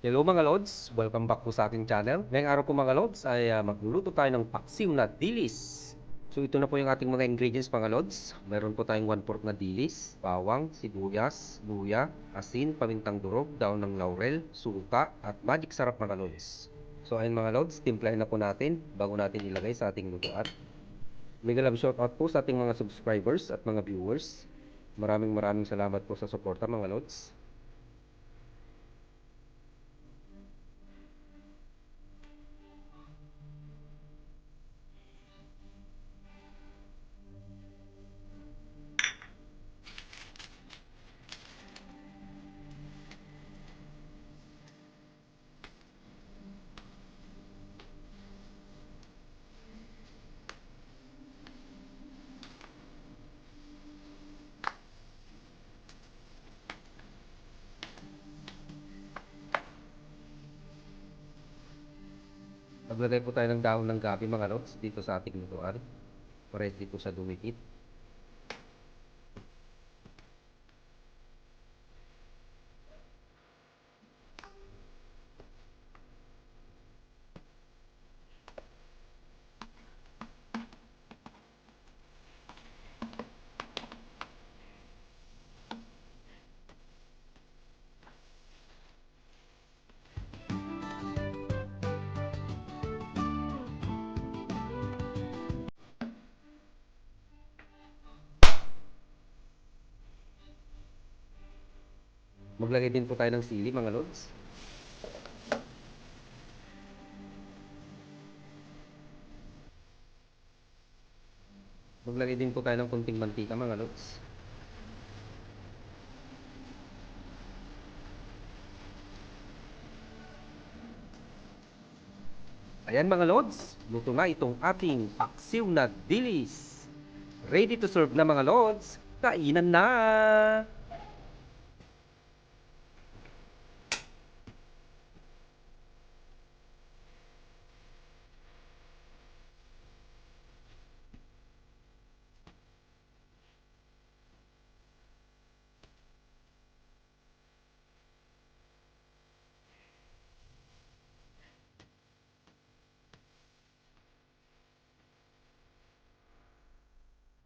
Hello mga Lods, welcome back po sa aking channel. Ngayong araw po mga Lods ay ah, magluluto tayo ng paksiw na dilis. So ito na po yung ating mga ingredients mga Lods. Meron po tayong 1 4 na dilis, bawang, sibuyas, luya, asin, pamintang durog, daon ng laurel, suka, at magic sarap mga Lods. So ayun mga Lods, timplahin na po natin bago natin ilagay sa ating lutuan. Mega love shoutout po sa ating mga subscribers at mga viewers. Maraming maraming salamat po sa suporta mga Lods. Maglagay po tayo ng dahon ng gabi mga lods dito sa ating lutuan. Ready po sa dumikit. Maglagay din po tayo ng sili mga lods. Maglagay din po tayo ng kunting mantika mga lods. Ayan mga lods, luto na itong ating paksiw na dilis. Ready to serve na mga lods, kainan na!